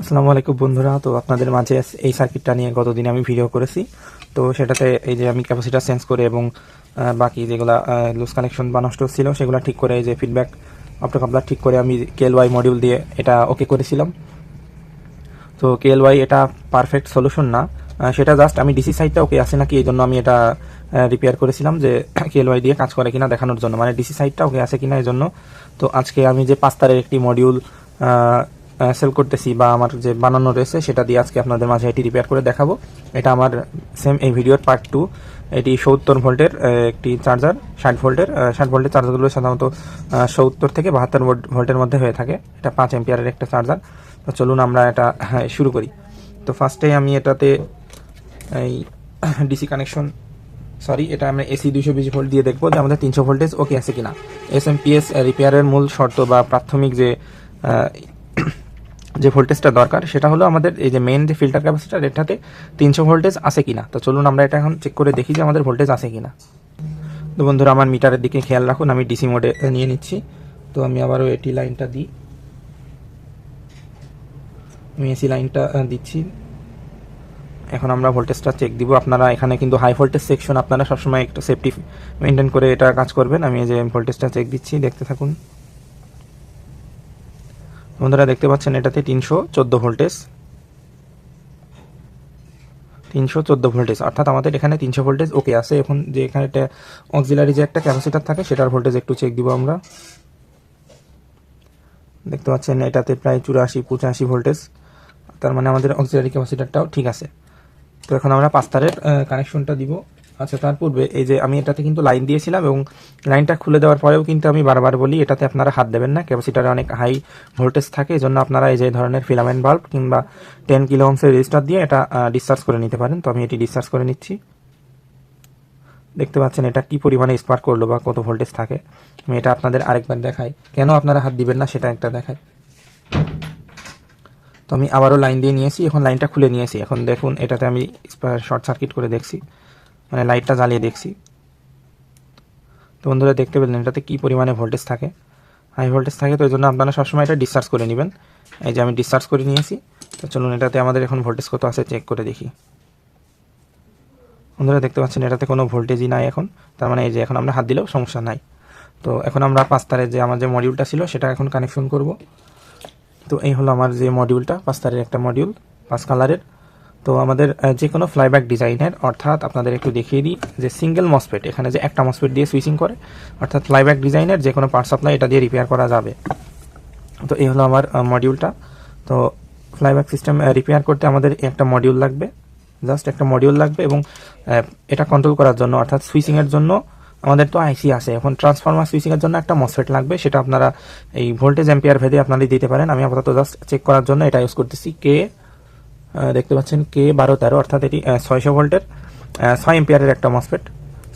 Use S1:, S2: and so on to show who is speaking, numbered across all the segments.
S1: আসসালামু আলাইকুম বন্ধুরা। তো আপনাদের মাঝে এই সার্কিটটা নিয়ে গতদিন আমি ভিডিও করেছি। তো সেটাতে এই যে আমি ক্যাপাসিটার চেঞ্জ করে এবং বাকি যেগুলো লুজ কানেকশন বা নষ্ট ছিল সেগুলো ঠিক করে এই যে ফিডব্যাক অপটোকাপলার ঠিক করে আমি কেএলওয়াই মডিউল দিয়ে এটা ওকে করেছিলাম। তো কেএলওয়াই এটা পারফেক্ট সলিউশন না। সেটা জাস্ট আমি ডিসি সাইডটা ওকে আছে নাকি এই জন্য আমি এটা রিপেয়ার করেছিলাম যে কেএলওয়াই দিয়ে কাজ করে কিনা দেখানোর জন্য। মানে ডিসি সাইডটা ওকে আছে কিনা এই জন্য তো আজকে আমি যে পাঁচ তারের একটি মডিউল সেল করতেছি বা আমার যে বানানো রয়েছে সেটা দিয়ে আজকে আপনাদের মাঝে এটি রিপেয়ার করে দেখাবো। এটা আমার সেম এই ভিডিওর পার্ট টু এটি সত্তর ভোল্টের একটি চার্জার ষাট ভোল্টের ষাট ভোল্টের চার্জারগুলো সাধারণত সত্তর থেকে বাহাত্তর ভোল্টের মধ্যে হয়ে থাকে। এটা পাঁচ এম্পিয়ারের একটা চার্জার তো চলুন আমরা এটা হ্যাঁ, শুরু করি। তো ফার্স্টে আমি এটাতে এই ডিসি কানেকশন সরি এটা আমরা এসি দুইশো বিশ ভোল্ট দিয়ে দেখব যে আমাদের তিনশো ভোল্টেজ ওকে আছে কিনা। এস এম পি এস রিপেয়ারের মূল শর্ত বা প্রাথমিক যে যে ভোল্টেজটা দরকার, সেটা হলো আমাদের এই যে মেন যে ফিল্টার ক্যাপাসিটার এটাতে তিনশো ভোল্টেজ আছে কিনা। তো চলুন আমরা এটা এখন চেক করে দেখি যে আমাদের ভোল্টেজ আছে কিনা। তো বন্ধুরা, আমার মিটারের দিকে খেয়াল রাখুন, আমি ডিসি মোডে নিয়ে নিচ্ছি। তো আমি আবারও এটি লাইনটা দিই। আমি এসি লাইনটা দিচ্ছি। এখন আমরা ভোল্টেজটা চেক দিব। আপনারা এখানে কিন্তু হাই ভোল্টেজ সেকশন আপনারা সবসময় একটু সেফটি মেনটেন করে এটা কাজ করবেন। আমি এই যে ভোল্টেজটা চেক দিচ্ছি, দেখতে থাকুন। বন্ধুরা দেখতে পাচ্ছেন, এটাতে তিনশো চোদ্দ ভোল্টেজ। তিনশো চোদ্দ ভোল্টেজ, অর্থাৎ আমাদের এখানে তিনশো ভোল্টেজ ওকে আছে। এখন যে এখানে একটা অক্সিলারি যে একটা ক্যাপাসিটার থাকে, সেটার ভোল্টেজ একটু চেক দিব আমরা। দেখতে পাচ্ছেন, এটাতে প্রায় চুরাশি, পঁচাশি ভোল্টেজ, তার মানে আমাদের অক্সিলারি ক্যাপাসিটারটাও ঠিক আছে। তো এখন আমরা পাঁচ তারের কানেকশনটা দিব। আচ্ছা তার পূর্বে এই যে আমি এটাতে কিন্তু লাইন দিয়েছিলাম এবং লাইনটা খুলে দেওয়ার পরেও কিন্তু আমি বারবার বলি, এটাতে আপনারা হাত দেবেন না। ক্যাপাসিটারে অনেক হাই ভোল্টেজ থাকে, এই জন্য আপনারা এই যে ধরনের ফিলামেন্ট বাল্ব কিংবা টেন কিলো ওমসের রেজিস্টার দিয়ে এটা ডিসচার্জ করে নিতে পারেন। তো আমি এটি ডিসচার্জ করে নিচ্ছি। দেখতে পাচ্ছেন এটা কি পরিমাণে স্পার্ক করল বা কত ভোল্টেজ থাকে। আমি এটা আপনাদের আরেকবার দেখাই। কেন আপনারা হাত দিবেন না সেটা একটা দেখাই। তো আমি আবারও লাইন দিয়ে নিয়েছি, এখন লাইনটা খুলে নিয়েছি। এখন দেখুন, এটাতে আমি শর্ট সার্কিট করে দেখছি। মানে লাইটটা জ্বালিয়ে দেখছি। তো বন্ধুরা দেখতে পেলেন, এটাতে কী পরিমাণে ভোল্টেজ থাকে? হাই ভোল্টেজ থাকে, তো এই জন্য আপনারা সবসময় এটা ডিসচার্জ করে নেবেন। এই যে আমি ডিসচার্জ করে নিয়েছি, তো চলুন এটাতে আমাদের এখন ভোল্টেজ কত আছে চেক করে দেখি। বন্ধুরা দেখতে পাচ্ছেন, এটাতে কোনো ভোল্টেজই নাই এখন, তার মানে এই যে এখন আমরা হাত দিলেও সমস্যা নাই। তো এখন আমরা পাঁচ যে আমার যে মডিউলটা ছিল, সেটা এখন কানেকশন করব। তো এই হলো আমার যে মডিউলটা পাঁচ একটা মডিউল পাঁচ কালারের তো আমাদের যে কোনো ফ্লাইব্যাক ডিজাইনের অর্থাৎ আপনাদের একটু দেখিয়ে দিই যে সিঙ্গেল মসপেট এখানে যে একটা মসপেট দিয়ে সুইচিং করে, অর্থাৎ ফ্লাইব্যাক ডিজাইনের যে কোনো পার্ট সাপ্লাই এটা দিয়ে রিপেয়ার করা যাবে। তো এই হলো আমার মডিউলটা তো ফ্লাইব্যাক সিস্টেম রিপেয়ার করতে আমাদের একটা মডিউল লাগবে জাস্ট একটা মডিউল লাগবে এবং এটা কন্ট্রোল করার জন্য, অর্থাৎ সুইচিংয়ের জন্য আমাদের তো আইসি আছে। এখন ট্রান্সফরমার সুইচিংয়ের জন্য একটা মসফেট লাগবে, সেটা আপনারা এই ভোল্টেজ অ্যাম্পিয়ার ভেদে আপনারা দিতে পারেন। আমি আপাতত জাস্ট চেক করার জন্য এটা ইউজ করতেছি কে দেখতে পাচ্ছেন কে বারো তেরো, অর্থাৎ এটি ছয়শো ভোল্টের ছয় এম্পিয়ারের একটা মসফেট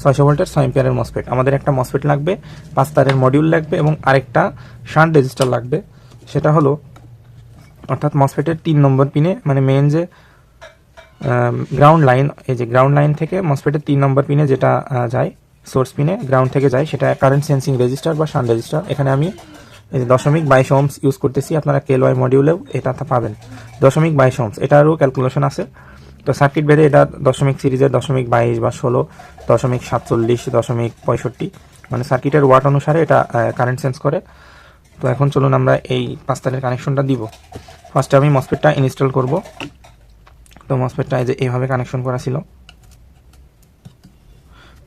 S1: ছয়শো ভোল্টের ছয় এম্পিয়ারের মসফেট আমাদের একটা মসফেট লাগবে, পাঁচ তারের মডিউল লাগবে এবং আরেকটা শান্ট রেজিস্টার লাগবে। সেটা হলো, অর্থাৎ মসফেটের তিন নম্বর পিনে মানে মেন যে গ্রাউন্ড লাইন এই যে গ্রাউন্ড লাইন থেকে মসফেটের তিন নম্বর পিনে যেটা যায় সোর্স পিনে গ্রাউন্ড থেকে যায়, সেটা কারেন্ট সেন্সিং রেজিস্টার বা শান্ট রেজিস্টার এখানে আমি এই যে দশমিক বাইশ ওমস ইউজ করতেছি, আপনারা কেলওয়াই মডিউলেও এটা পাবেন। দশমিক বাইশ ওমস এটারও ক্যালকুলেশন আছে। তো সার্কিট বেঁধে এটা দশমিক সিরিজের দশমিক বাইশ বা ষোলো, দশমিক সাতচল্লিশ, দশমিক পঁয়ষট্টি মানে সার্কিটের ওয়াট অনুসারে এটা কারেন্ট সেন্স করে। তো এখন চলুন আমরা এই পাঁচ তারের কানেকশনটা দিব। ফার্স্টে আমি মসফেটটা ইনস্টল করব। তো মসফেটটা এই যে এইভাবে কানেকশন করা ছিল।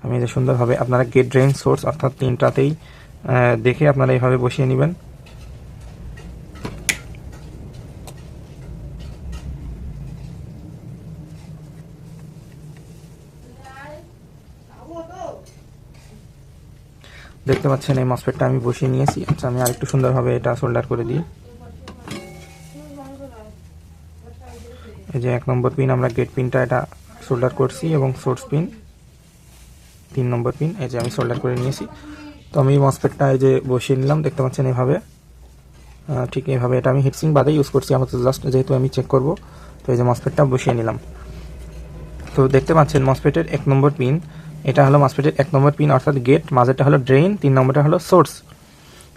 S1: আমি যে সুন্দরভাবে আপনারা গেট ড্রেন সোর্স অর্থাৎ তিনটাতেই দেখে আপনারা এইভাবে বসিয়ে নেবেন। দেখতে পাচ্ছেন এই মসফেটটা আমি বসিয়ে নিয়েছি। আচ্ছা আমি আরেকটু সুন্দরভাবে এটা সোল্ডার করে দিই। এই যে এক নম্বর পিন আমরা গেট পিনটা এটা সোল্ডার করছি এবং সোর্স পিন তিন নম্বর পিন এই যে আমি সোল্ডার করে নিয়েছি। তো আমি মসফেটটা এই যে বসিয়ে নিলাম দেখতে পাচ্ছেন এইভাবে আহ, ঠিক এইভাবে এটা আমি হিটসিং বাদে ইউজ করছি আমার জাস্ট যেহেতু আমি চেক করব তো এই যে মসফেটটা বসিয়ে নিলাম। তো দেখতে পাচ্ছেন মসফেটের এক নম্বর পিন এটা হলো মসফেটের এক নম্বর পিন অর্থাৎ গেট মাঝেরটা হলো ড্রেন তিন নম্বরটা হলো সোর্স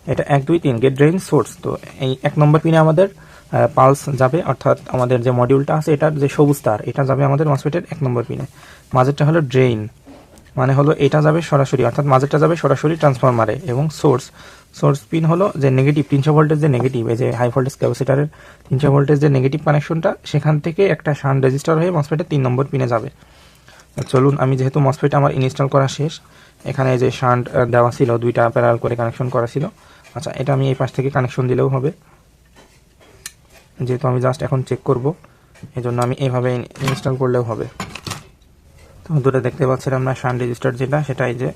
S1: এটা এক দুই তিন গেট ড্রেন সোর্স তো এই এক নম্বর পিনে আমাদের পালস যাবে অর্থাৎ আমাদের যে মডিউলটা আছে এটার যে সবুজ তার এটা যাবে আমাদের মসফেটের এক নম্বর পিনে মাঝেরটা হলো ড্রেইন মানে হলো এটা যাবে সরাসরি, অর্থাৎ মাঝেরটা যাবে সরাসরি ট্রান্সফরমারে এবং সোর্স সোর্স পিন হলো যে নেগেটিভ তিনশো ভোল্টেজ যে নেগেটিভ এই যে হাই ভোল্টেজ ক্যাপাসিটারের তিনশো ভোল্টেজ যে নেগেটিভ কানেকশনটা সেখান থেকে একটা শান রেজিস্টার হয়ে মসফেটের তিন নম্বর পিনে যাবে। চলুন, আমি যেহেতু মসফেট আমার ইনস্টল করা শেষ, এখানে যে শান্ট দেওয়া ছিল, দুইটা প্যারাল করে কানেকশন করা ছিল। আচ্ছা এটা আমি এই পাশ থেকে কানেকশন দিলেও হবে। যেহেতু আমি জাস্ট এখন চেক করব এই জন্য আমি এইভাবে ইনস্টল করলেও হবে। দূরে দেখতে পাচ্ছেন আমরা, শান রেজিস্টার যেটা সেটাই যে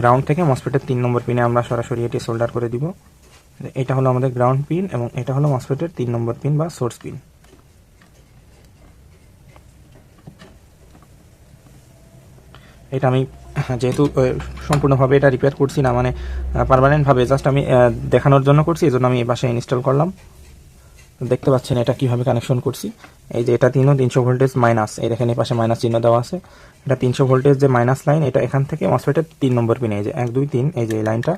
S1: গ্রাউন্ড থেকে মসফেটের তিন নম্বর পিনে আমরা সরাসরি এটি সোল্ডার করে দিব। এটা হলো আমাদের গ্রাউন্ড পিন এবং এটা হলো মসফেটের তিন নম্বর পিন বা সোর্স পিন এটা আমি, যেহেতু সম্পূর্ণভাবে এটা রিপেয়ার করছি না মানে পারমানেন্টভাবে জাস্ট আমি দেখানোর জন্য করছি এই জন্য আমি এ পাশে ইনস্টল করলাম। দেখতে পাচ্ছেন এটা কীভাবে কানেকশন করছি। এই যে এটা তিনও তিনশো ভোল্টেজ মাইনাস এই দেখেন এই পাশে মাইনাস চিহ্ন দেওয়া আছে। এটা তিনশো ভোল্টেজ যে মাইনাস লাইন এটা এখান থেকে মসফেটের তিন নম্বর পিনে এই যে এক, দুই, তিন, এই যে এই লাইনটা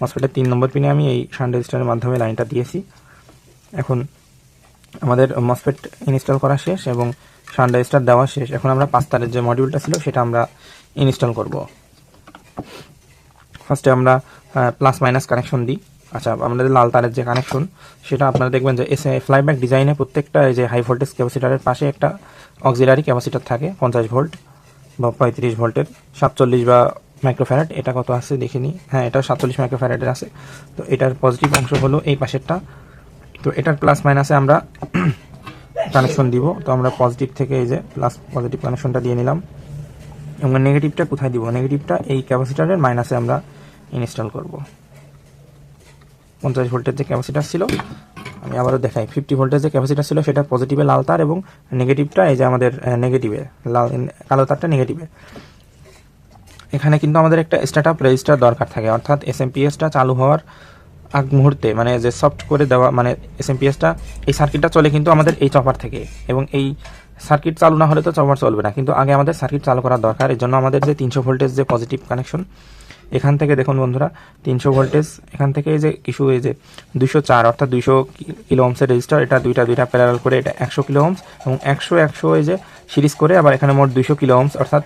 S1: মসফেটের তিন নম্বর পিনে আমি এই রেজিস্টারের মাধ্যমে লাইনটা দিয়েছি। এখন আমাদের মসফেট ইনস্টল করা শেষ এবং রেজিস্টার দেওয়া শেষ। এখন আমরা পাঁচ তারের যে মডিউলটা ছিল, সেটা আমরা ইনস্টল করব। ফার্স্টে আমরা প্লাস মাইনাস কানেকশন দিই। আচ্ছা আমাদের লাল তারের যে কানেকশন সেটা আপনারা দেখবেন যে এসে ফ্লাইব্যাক ডিজাইনে প্রত্যেকটা এই যে হাই ভোল্টেজ ক্যাপাসিটারের পাশে একটা অক্সিলারি ক্যাপাসিটার থাকে, পঞ্চাশ ভোল্ট বা পঁয়ত্রিশ ভোল্টের সাতচল্লিশ বা মাইক্রোফ্যারাড এটা কত আছে দেখিনি হ্যাঁ এটা সাতচল্লিশ মাইক্রোফ্যারাডের আছে। তো এটার পজিটিভ অংশ হলো এই পাশেরটা। তো এটার প্লাস মাইনাসে আমরা কানেকশন দিব। তো আমরা পজিটিভ থেকে এই যে প্লাস পজিটিভ কানেকশনটা দিয়ে নিলাম। এবং নেগেটিভটা কোথায় দিব? নেগেটিভটা এই ক্যাপাসিটারের মাইনাসে আমরা ইনস্টল করব। পঞ্চাশ ভোল্টের যে ক্যাপাসিটার ছিল, আমি আবারও দেখাই। ফিফটি ভোল্টের যে ক্যাপাসিটার ছিল, সেটা পজিটিভে লাল তার এবং নেগেটিভটা এই যে আমাদের নেগেটিভে লাল কালো তারটা নেগেটিভে এখানে কিন্তু আমাদের একটা স্টার্ট আপ রেজিস্টার দরকার থাকে, অর্থাৎ এস এম পিএসটা চালু হওয়ার আগ মুহূর্তে মানে যে সফট করে দেওয়া মানে এস এম পিএসটা এই সার্কিটটা চলে কিন্তু আমাদের এই চপার থেকে। এবং এই সার্কিট চালু না হলে তো চপার চলবে না, কিন্তু আগে আমাদের সার্কিট চালু করা দরকার। এর জন্য আমাদের যে তিনশো ভোল্টেজ যে পজিটিভ কানেকশন এখান থেকে দেখুন বন্ধুরা, তিনশো ভোল্টেজ এখান থেকে এই যে কিছু এই যে দুশো চার, অর্থাৎ দুইশো কিলো ওমসের রেজিস্টার এটা দুইটা দুইটা প্যারাল করে এটা একশো কিলো ওমস এবং একশো একশো এই যে সিরিজ করে আবার এখানে মোট দুইশো কিলো ওমস অর্থাৎ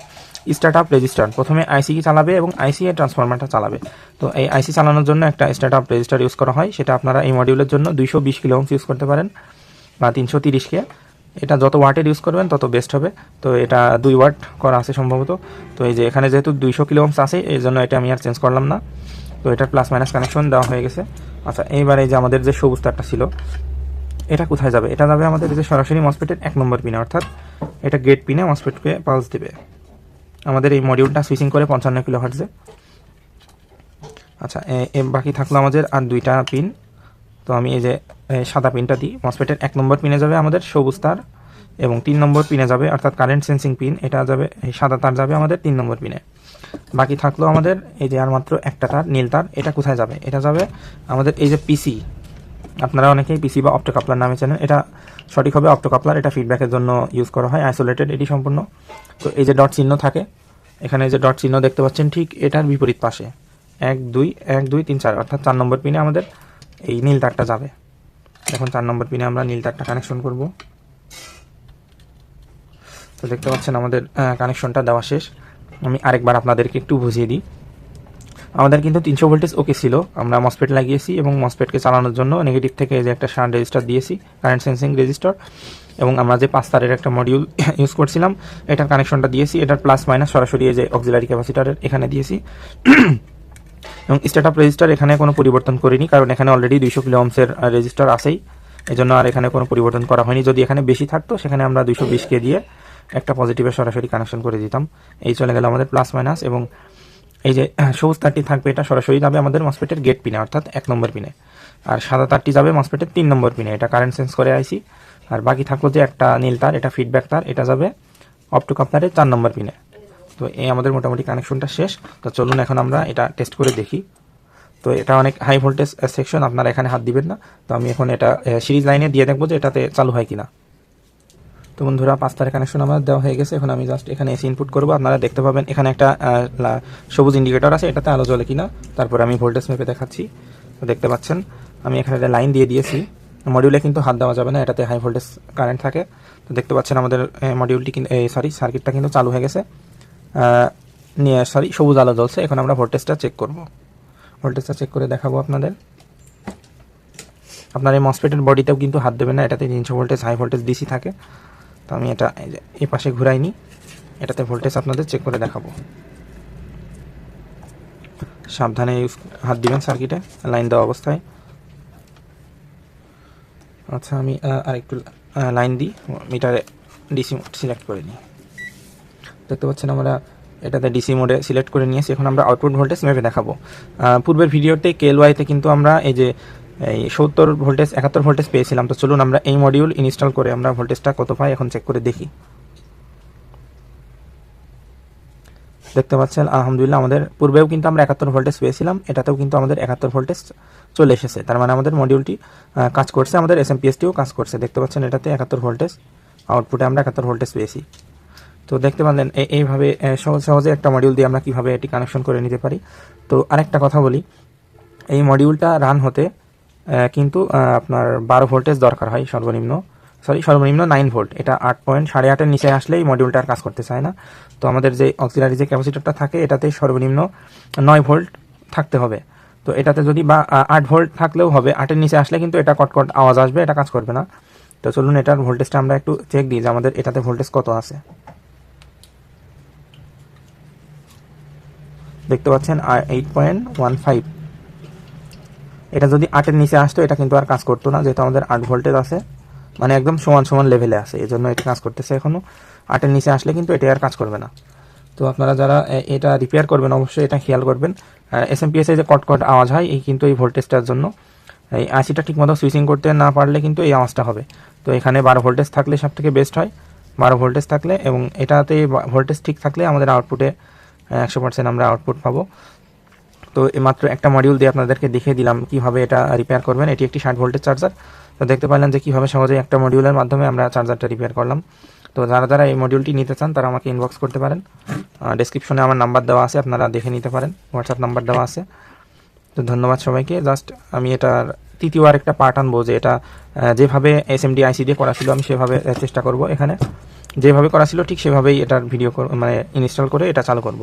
S1: স্টার্ট আপ রেজিস্টার প্রথমে আইসি চালাবে এবং আইসি এর ট্রান্সফরমারটা চালাবে। তো এই আইসি চালানোর জন্য একটা স্টার্ট আপ রেজিস্টার ইউজ করা হয়। সেটা আপনারা এই মডিউলের জন্য দুইশো বিশ কিলো ওমস ইউজ করতে পারেন বা তিনশো তিরিশকে এটা যত ওয়াটের ইউজ করবেন, তত বেস্ট হবে। তো এটা দুই ওয়াট করা আছে সম্ভবত। তো এই যে এখানে যেহেতু দুইশো কিলো ওমস আছে, এই জন্য এটা আমি আর চেঞ্জ করলাম না। তো এটা প্লাস মাইনাস কানেকশন দেওয়া হয়ে গেছে। আচ্ছা এইবার এই যে আমাদের যে সবুজ তারটা ছিল, এটা কোথায় যাবে? এটা যাবে আমাদের যে সরাসরি মসপেটের এক নম্বর পিনে, অর্থাৎ এটা গেট পিনে মসপেটকে পালস দেবে। আমাদের এই মডিউলটা সুইচিং করে পঞ্চান্ন কিলো হার্টজে আচ্ছা বাকি থাকল আমাদের আর দুইটা পিন তো আমি এই যে সাদা পিনটা দিই। মসপেটের এক নম্বর পিনে যাবে আমাদের সবুজ তার এবং তিন নম্বর পিনে যাবে, অর্থাৎ কারেন্ট সেন্সিং পিন এটা যাবে, এই সাদা তার যাবে আমাদের তিন নম্বর পিনে বাকি থাকল আমাদের এই যে আর মাত্র একটা তার, নীল তার, এটা কোথায় যাবে? এটা যাবে আমাদের এই যে পিসি আপনারা অনেকেই পিসি বা অপ্টোকাপলার নামে চেনেন, এটা সঠিক হবে অপ্টোকাপলার এটা ফিডব্যাকের জন্য ইউজ করা হয় আইসোলেটেড এটি সম্পূর্ণ। তো এই যে ডট চিহ্ন থাকে, এখানে যে ডট চিহ্ন দেখতে পাচ্ছেন, ঠিক এটার বিপরীত পাশে। এক, দুই এক, দুই, তিন, চার, অর্থাৎ চার নম্বর পিনে আমাদের এই নীল তারটা যাবে। এখন চার নম্বর পিনে আমরা নীল তারটা কানেকশন করব। তো দেখতে পাচ্ছেন আমাদের কানেকশনটা দেওয়া শেষ। আমি আরেকবার আপনাদেরকে একটু বুঝিয়ে দিই। আমাদের কিন্তু তিনশো ভোল্টেজ ওকে ছিল। আমরা মসপেট লাগিয়েছি এবং মসপেটকে চালানোর জন্য নেগেটিভ থেকে যে একটা শান্ট রেজিস্টার দিয়েছি কারেন্ট সেন্সিং রেজিস্টার এবং আমরা যে পাঁচ তারের একটা মডিউল ইউজ করছিলাম, এটার কানেকশনটা দিয়েছি। এটার প্লাস মাইনাস সরাসরি যে অক্সিলারি ক্যাপাসিটারের এখানে দিয়েছি। এবং স্টার্ট রেজিস্টার এখানে কোনো পরিবর্তন করিনি, কারণ এখানে অলরেডি দুইশো কিলো ওমসের রেজিস্টার এই জন্য আর এখানে কোনো পরিবর্তন করা হয়নি। যদি এখানে বেশি থাকতো, সেখানে আমরা দুইশো বিশকে দিয়ে একটা পজিটিভের সরাসরি কানেকশন করে দিতাম। এই চলে গেল আমাদের প্লাস মাইনাস এবং এই যে সবুজ তারটি থাকবে, এটা সরাসরি যাবে আমাদের মসপেটের গেট পিনে অর্থাৎ এক নম্বর পিনে আর সাদা তারটি যাবে মসপেটের তিন নম্বর পিনে এটা কারেন্ট সেন্স করে আইসি। আর বাকি থাকল যে একটা নীল তার, এটা ফিডব্যাক তার, এটা যাবে অপটু কাপলারের চার নম্বর পিনে তো এই আমাদের মোটামুটি কানেকশনটা শেষ। তো চলুন এখন আমরা এটা টেস্ট করে দেখি। তো এটা অনেক হাই ভোল্টেজ সেকশন আপনারা এখানে হাত দিবেন না। তো আমি এখন এটা সিরিজ লাইনে দিয়ে দেখব যে এটাতে চালু হয় কিনা। তো বন্ধুরা পাঁচ তারের কানেকশন আমার দেওয়া হয়ে গেছে। এখন আমি জাস্ট এখানে এসে ইনপুট করব। আপনারা দেখতে পাবেন, এখানে একটা সবুজ ইন্ডিকেটর আছে। এটাতে আলো জ্বলে কিনা। তারপর আমি ভোল্টেজ মেপে দেখাচ্ছি। তো দেখতে পাচ্ছেন, আমি এখানে একটা লাইন দিয়ে দিয়েছি। মডিউলে কিন্তু হাত দেওয়া যাবে না। এটাতে হাই ভোল্টেজ কারেন্ট থাকে। তো দেখতে পাচ্ছেন আমাদের মডিউলটি সরি সার্কিটটা কিন্তু চালু হয়ে গেছে। নিয়ে সরি সবুজ আলো জ্বলছে। এখন আমরা ভোল্টেজটা চেক করব। ভোল্টেজটা চেক করে দেখাবো আপনাদের। আপনার এই মসপেটের বডিতেও কিন্তু হাত দেবে না, এটাতে তিনশো ভোল্টেজ হাই ভোল্টেজ ডিসি থাকে। তো আমি এটা এই পাশে ঘুরাইনি এটাতে ভোল্টেজ আপনাদের চেক করে দেখাবো। সাবধানে হাত দিবেন সার্কিটে লাইন দেওয়া অবস্থায়। আচ্ছা আমি আরেকটু লাইন দিই মিটারে ডিসি সিলেক্ট করে নিই। দেখতে পাচ্ছেন আমরা এটাতে ডিসি মোডে সিলেক্ট করে নিয়েছি। এখন আমরা আউটপুট ভোল্টেজ মেপে দেখাবো। পূর্বের ভিডিওতে কেএলওয়াইতে কিন্তু আমরা এই যে, এই সত্তর ভোল্টেজ একাত্তর ভোল্টেজ পেয়েছিলাম। তো চলুন আমরা এই মডিউল ইনস্টল করে আমরা ভোল্টেজটা কত পাই এখন চেক করে দেখি। দেখতে পাচ্ছেন, আলহামদুলিল্লাহ আমাদের পূর্বেও কিন্তু আমরা একাত্তর ভোল্টেজ পেয়েছিলাম, এটাতেও কিন্তু আমাদের একাত্তর ভোল্টেজ চলে এসেছে। তার মানে আমাদের মডিউলটি কাজ করছে, আমাদের এস এমপিএসটিও কাজ করছে। দেখতে পাচ্ছেন, এটাতে একাত্তর ভোল্টেজ আউটপুটে আমরা একাত্তর ভোল্টেজ পেয়েছি। তো দেখতে পারলেন এইভাবে সহজ সহজে একটা মডিউল দিয়ে আমরা কীভাবে এটি কানেকশন করে নিতে পারি। তো আরেকটা কথা বলি, এই মডিউলটা রান হতে কিন্তু আপনার বারো ভোল্টেজ দরকার হয় সর্বনিম্ন। সরি সর্বনিম্ন নাইন ভোল্ট এটা আট পয়েন্ট সাড়ে আটের নিচে আসলেই মডিউলটা আর কাজ করতে চায় না। তো আমাদের যে অক্সিলারি যে ক্যাপাসিটরটা থাকে, এটাতে সর্বনিম্ন নয় ভোল্ট থাকতে হবে। তো এটাতে যদি বা আট ভোল্ট থাকলেও হবে, আটের নিচে আসলে কিন্তু এটা কটকট আওয়াজ আসবে, এটা কাজ করবে না। তো চলুন এটার ভোল্টেজটা আমরা একটু চেক দিই যে আমাদের এটাতে ভোল্টেজ কত আছে। দেখতে পাচ্ছেন এইট পয়েন্ট ওয়ান ফাইভ এটা যদি আটের নিচে আসতো, এটা কিন্তু আর কাজ করতো না, যেহেতু আমাদের আট ভোল্টেজ আছে মানে একদম সমান সমান লেভেলে আছে এই জন্য এটা কাজ করতেছে এখনও। আটের নিচে আসলে কিন্তু এটা আর কাজ করবে না। তো আপনারা যারা এটা রিপেয়ার করবেন, অবশ্যই এটা খেয়াল করবেন। এস এম যে কটকট আওয়াজ হয়, এই কিন্তু এই ভোল্টেজটার জন্য। এই আশিটা ঠিকমতো সুইচিং করতে না পারলে কিন্তু এই আওয়াজটা হবে। তো এখানে বারো ভোল্টেজ থাকলে সব থেকে বেস্ট হয়। বারো ভোল্টেজ থাকলে এবং এটাতে ভোল্টেজ ঠিক থাকলে আমাদের আউটপুটে একশো পার্সেন্ট আমরা আউটপুট পাবো। তো মাত্র একটা মডিউল দিয়ে আপনাদেরকে দেখিয়ে দিলাম কীভাবে এটা রিপেয়ার করবেন। এটি একটি ষাট ভোল্টের চার্জার তো দেখতে পারলেন যে কীভাবে সহজেই একটা মডিউলের মাধ্যমে আমরা চার্জারটা রিপেয়ার করলাম। তো যারা যারা এই মডিউলটি নিতে চান, তারা আমাকে ইনবক্স করতে পারেন। ডেসক্রিপশনে আমার নাম্বার দেওয়া আছে, আপনারা দেখে নিতে পারেন। হোয়াটসঅ্যাপ নাম্বার দেওয়া আছে। তো ধন্যবাদ সবাইকে। জাস্ট আমি এটার তৃতীয় আর একটা পার্ট আনব যে এটা যেভাবে এস এম ডি আইসি দিয়ে করা ছিল, আমি সেভাবে চেষ্টা করব এখানে। যেভাবে করা ছিল, ঠিক সেভাবেই এটার ভিডিও মানে ইনস্টল করে এটা চালু করব।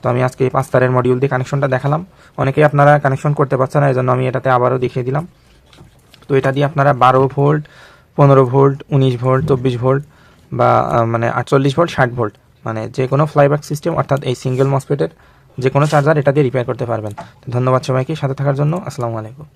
S1: তো আমি আজকে এই পাঁচ তারের মডিউল দিয়ে কানেকশনটা দেখালাম। অনেকেই আপনারা কানেকশন করতে পারছেন না এই জন্য আমি এটাতে আবারও দেখিয়ে দিলাম। তো এটা দিয়ে আপনারা বারো ভোল্ট, পনেরো ভোল্ট, উনিশ ভোল্ট, চব্বিশ ভোল্ট বা মানে আটচল্লিশ ভোল্ট, ষাট ভোল্ট মানে যে কোনো ফ্লাইব্যাক সিস্টেম অর্থাৎ এই সিঙ্গেল মসপেটের যে কোনো চার্জার এটা দিয়ে রিপেয়ার করতে পারবেন। ধন্যবাদ সবাইকে, সাথে থাকার জন্য, আসসালামু আলাইকুম।